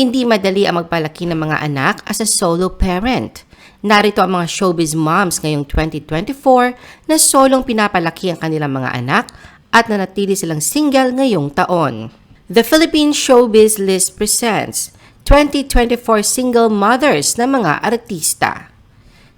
Hindi madali ang magpalaki ng mga anak as a solo parent. Narito ang mga showbiz moms ngayong 2024 na solong pinapalaki ang kanilang mga anak at nanatili silang single ngayong taon. The Philippine Showbiz List presents 2024 single mothers na mga artista.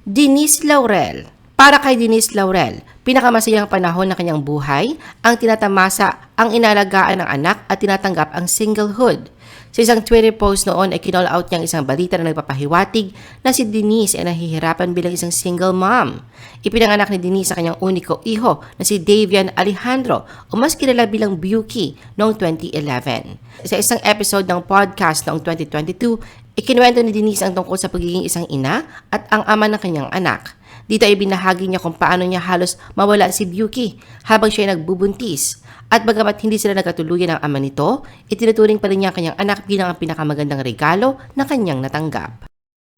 Denise Laurel. Para kay Denise Laurel, pinakamasayang panahon ng kanyang buhay ang tinatamasa ang inalagaan ng anak at tinatanggap ang singlehood. Sa isang Twitter post noon ay kinall out niya ang isang balita na nagpapahiwatig na si Denise ay nahihirapan bilang isang single mom. Ipinanganak ni Denise sa kanyang uniko iho na si Davian Alejandro o mas kilala bilang Buki noong 2011. Sa isang episode ng podcast noong 2022, ikinuwento ni Denise ang tungkol sa pagiging isang ina at ang ama ng kanyang anak. Dito ay binahagi niya kung paano niya halos mawala si Buki habang siya ay nagbubuntis. At bagamat hindi sila nagkatuluyan ng ama nito, itinuturing pa rin niya ang kanyang anak bilang ang pinakamagandang regalo na kanyang natanggap.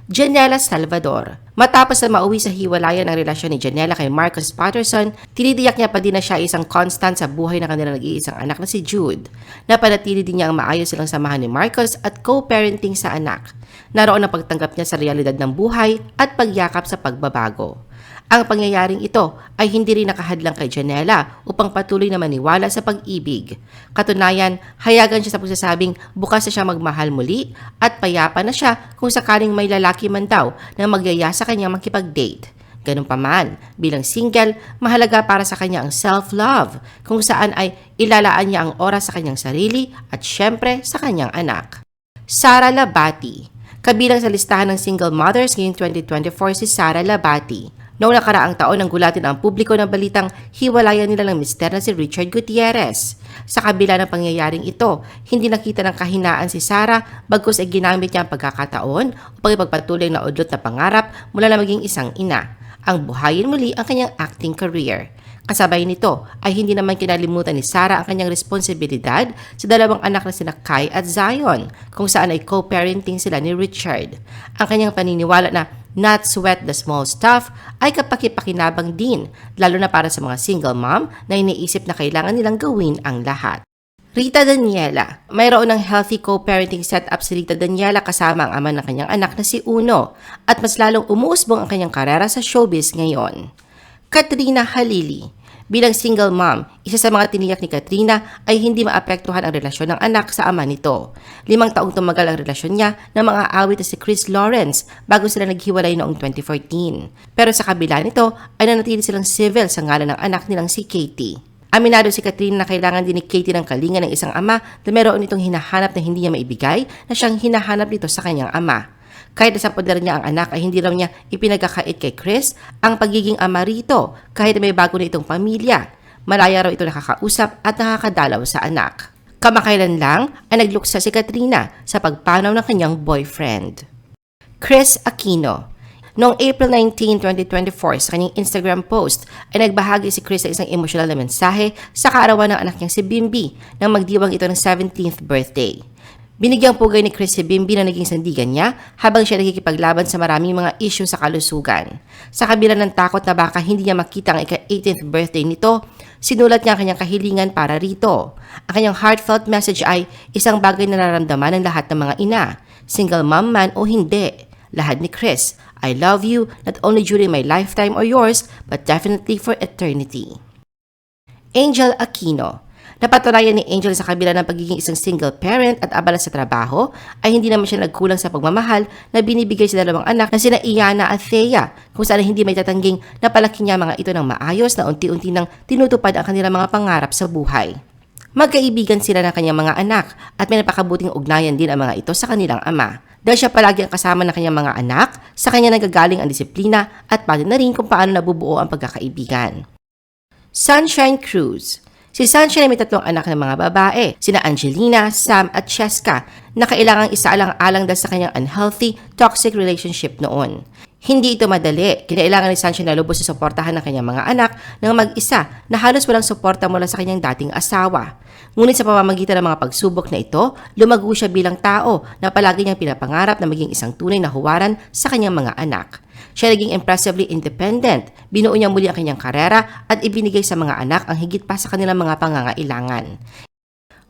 Janela Salvador. Matapos na mauwi sa hiwalayan ng relasyon ni Janela kay Marcus Patterson, tinidiyak niya pa din na siya ay isang constant sa buhay ng kanilang nag-iisang anak na si Jude. Napanatili din niya ang maayos silang samahan ni Marcus at co-parenting sa anak. Naroon ang pagtanggap niya sa realidad ng buhay at pagyakap sa pagbabago. Ang pangyayaring ito ay hindi rin nakahadlang kay Janela upang patuloy na maniwala sa pag-ibig. Katunayan, hayagan siya sa pagsasabing bukas na siya magmahal muli at payapa na siya kung sakaling may lalaki man daw na magyaya sa kanya makipag-date. Ganun pa man, bilang single, mahalaga para sa kanya ang self-love, kung saan ay ilalaan niya ang oras sa kanyang sarili at syempre sa kanyang anak. Sara Labati Kabilang sa listahan ng single mothers ngayong 2024 si Sara Labati. Noong nakaraang taon ang gulatin ang publiko ng balitang hiwalayan nila ng mister na si Richard Gutierrez. Sa kabila ng pangyayaring ito, hindi nakita ng kahinaan si Sara bagkus ay ginamit niya ang pagkakataon upang ipagpatuloy na udlot na pangarap mula na maging isang ina. Ang buhayin muli ang kanyang acting career. Kasabay nito ay hindi naman kinalimutan ni Sarah ang kanyang responsibilidad sa dalawang anak na sina Kai at Zion, kung saan ay co-parenting sila ni Richard. Ang kanyang paniniwala na not sweat the small stuff ay kapakipakinabang din, lalo na para sa mga single mom na iniisip na kailangan nilang gawin ang lahat. Rita Daniela. Mayroon ng healthy co-parenting setup si Rita Daniela kasama ang ama ng kanyang anak na si Uno at mas lalong umuusbong ang kanyang karera sa showbiz ngayon. Katrina Halili. Bilang single mom, isa sa mga tiniyak ni Katrina ay hindi maapektuhan ang relasyon ng anak sa ama nito. Limang taong tumagal ang relasyon niya ng mga awit na si Chris Lawrence bago sila naghiwalay noong 2014. Pero sa kabila nito ay nanatili silang civil sa ngalan ng anak nilang si Katie. Aminado si Katrina na kailangan din ni Katie ng kalinga ng isang ama na meron itong hinahanap na hindi niya maibigay na siyang hinahanap nito sa kanyang ama. Kahit nasa poder niya ang anak ay hindi raw niya ipinagkakait kay Chris ang pagiging ama rito kahit may bago na itong pamilya. Malaya raw ito nakakausap at nakakadalaw sa anak. Kamakailan lang ay nagluksa si Katrina sa pagpanaw ng kanyang boyfriend. Chris Aquino Noong April 19, 2024, sa kanyang Instagram post, ay nagbahagi si Chris ng isang emosyonal na mensahe sa kaarawan ng anak niyang si Bimbi nang magdiwang ito ng 17th birthday. Binigyang pugay ni Chris si Bimbi na naging sandigan niya habang siya nakikipaglaban sa maraming mga issue sa kalusugan. Sa kabila ng takot na baka hindi niya makita ang ika-18th birthday nito, sinulat niya ang kanyang kahilingan para rito. Ang kanyang heartfelt message ay isang bagay na nararamdaman ng lahat ng mga ina, single mom man o hindi. Lahat ni Chris, I love you not only during my lifetime or yours, but definitely for eternity. Angel Aquino Napatunayan ni Angel sa kabila ng pagiging isang single parent at abala sa trabaho, ay hindi naman siya nagkulang sa pagmamahal na binibigay sa dalawang anak na sina Iana at Thea, kung saan hindi may tatangging napalaki niya mga ito ng maayos na unti-unti nang tinutupad ang kanilang mga pangarap sa buhay. Magkaibigan sila ng kanyang mga anak at may napakabuting ugnayan din ang mga ito sa kanilang ama. Dahil siya palagi ang kasama ng kanyang mga anak, sa kanya nagagaling ang disiplina at pati na rin kung paano nabubuo ang pagkakaibigan. Sunshine Cruise Si Sunshine ay may tatlong anak ng mga babae, sina Angelina, Sam at Cheska, na kailangang isaalang-alang dahil sa kanyang unhealthy, toxic relationship noon. Hindi ito madali. Kinailangan ni Sunshine na lubos sa suportahan ng kanyang mga anak ng mag-isa na halos walang suporta mula sa kanyang dating asawa. Ngunit sa pamamagitan ng mga pagsubok na ito, lumago siya bilang tao na palagi niyang pinapangarap na maging isang tunay na huwaran sa kanyang mga anak. Siya naging impressively independent, binuo niya muli ang kanyang karera at ibinigay sa mga anak ang higit pa sa kanilang mga pangangailangan.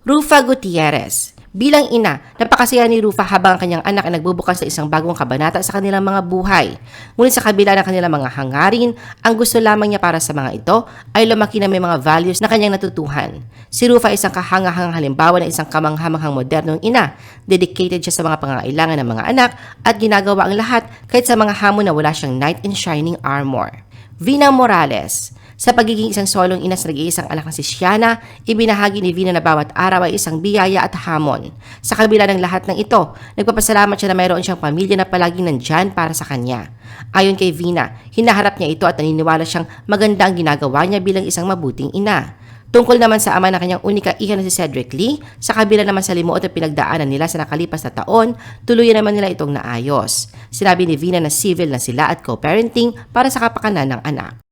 Rufa Gutierrez. Bilang ina, napakasaya ni Rufa habang ang kanyang anak ay nagbubukas sa isang bagong kabanata sa kanilang mga buhay. Ngunit sa kabila ng kanilang mga hangarin, ang gusto lamang niya para sa mga ito ay lumaki na may mga values na kanyang natutuhan. Si Rufa ay isang kahangahangang halimbawa ng isang kamanghamanghang modernong ina. Dedicated siya sa mga pangangailangan ng mga anak at ginagawa ang lahat kahit sa mga hamon na wala siyang knight in shining armor. Vina Morales. Sa pagiging isang solong ina sa nag-iisang anak na si Shiana, ibinahagi ni Vina na bawat araw ay isang biyaya at hamon. Sa kabila ng lahat ng ito, nagpapasalamat siya na mayroon siyang pamilya na palaging nandyan para sa kanya. Ayon kay Vina, hinaharap niya ito at naniniwala siyang maganda ang ginagawa niya bilang isang mabuting ina. Tungkol naman sa ama ng kanyang unika iha na si Cedric Lee, sa kabila naman sa limuot na pinagdaanan nila sa nakalipas na taon, tuluyan naman nila itong naayos. Sinabi ni Vina na civil na sila at co-parenting para sa kapakanan ng anak.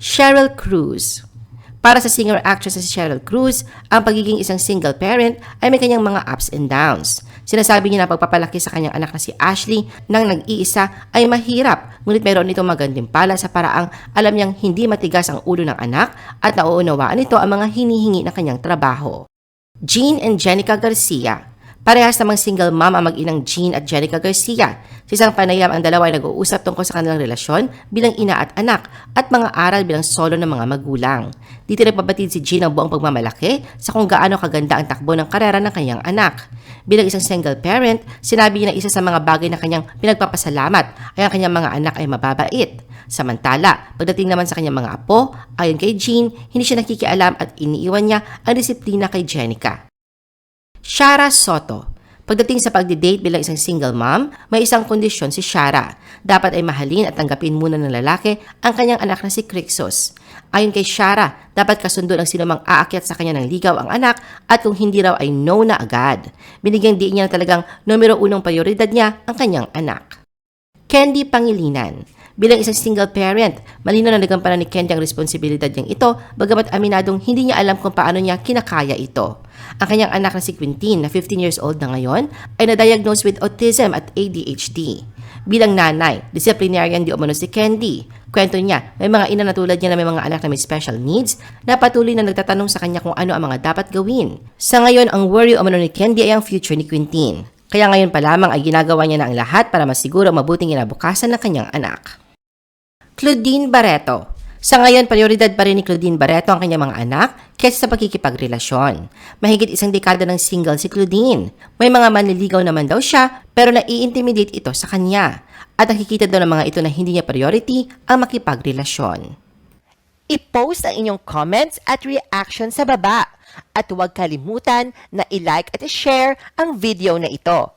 Cheryl Cruz para sa singer-actress na si Cheryl Cruz, ang pagiging isang single parent ay may kanyang mga ups and downs. Sinasabi niya na pagpapalaki sa kanyang anak na si Ashley nang nag-iisa ay mahirap, ngunit mayroon itong magandimpala sa paraang alam niyang hindi matigas ang ulo ng anak at nauunawaan nito ang mga hinihingi ng kanyang trabaho. Jean and Jenica Garcia Parehas namang single mom ang mag-inang Jean at Jenica Garcia. Sa isang panayam, ang dalawa ay nag-uusap tungkol sa kanilang relasyon bilang ina at anak at mga aral bilang solo ng mga magulang. Dito nagpabatid si Jean ang buong pagmamalaki sa kung gaano kaganda ang takbo ng karera ng kanyang anak. Bilang isang single parent, sinabi niya na isa sa mga bagay na kanyang pinagpapasalamat ay ang kanyang mga anak ay mababait. Samantala, pagdating naman sa kanyang mga apo, ayon kay Jean, hindi siya nakikialam at iniiwan niya ang disiplina kay Jenica. Shara Soto. Pagdating sa pagdi-date bilang isang single mom, may isang kondisyon si Shara. Dapat ay mahalin at tanggapin muna ng lalaki ang kanyang anak na si Crixus. Ayon kay Shara, dapat kasundo ng sino mang aakyat sa kanya ng ligaw ang anak at kung hindi raw ay no na agad. Binigyang diin niya na talagang numero unong prioridad niya ang kanyang anak. Candy Pangilinan. Bilang isang single parent, malino na nagampanan ni Candy ang responsibilidad niyang ito, bagamat aminadong hindi niya alam kung paano niya kinakaya ito. Ang kanyang anak na si Quintin, na 15 years old na ngayon, ay na-diagnose with autism at ADHD. Bilang nanay, disciplinarian di umano si Candy. Kwento niya, may mga ina na tulad niya na may mga anak na may special needs na patuloy na nagtatanong sa kanya kung ano ang mga dapat gawin. Sa ngayon, ang worry umano ni Candy ay ang future ni Quintin. Kaya ngayon pa lamang ay ginagawa niya na ang lahat para masiguro mabuting inabukasan ng kanyang anak. Claudine Barreto. Sa ngayon, prioridad pa rin ni Claudine Barreto ang kanyang mga anak kaysa sa pagkikipagrelasyon. Mahigit isang dekada ng single si Claudine. May mga manliligaw naman daw siya pero nai-intimidate ito sa kanya. At nakikita daw ng mga ito na hindi niya priority ang makipagrelasyon. I-post ang inyong comments at reaction sa baba. At huwag kalimutan na i-like at i-share ang video na ito.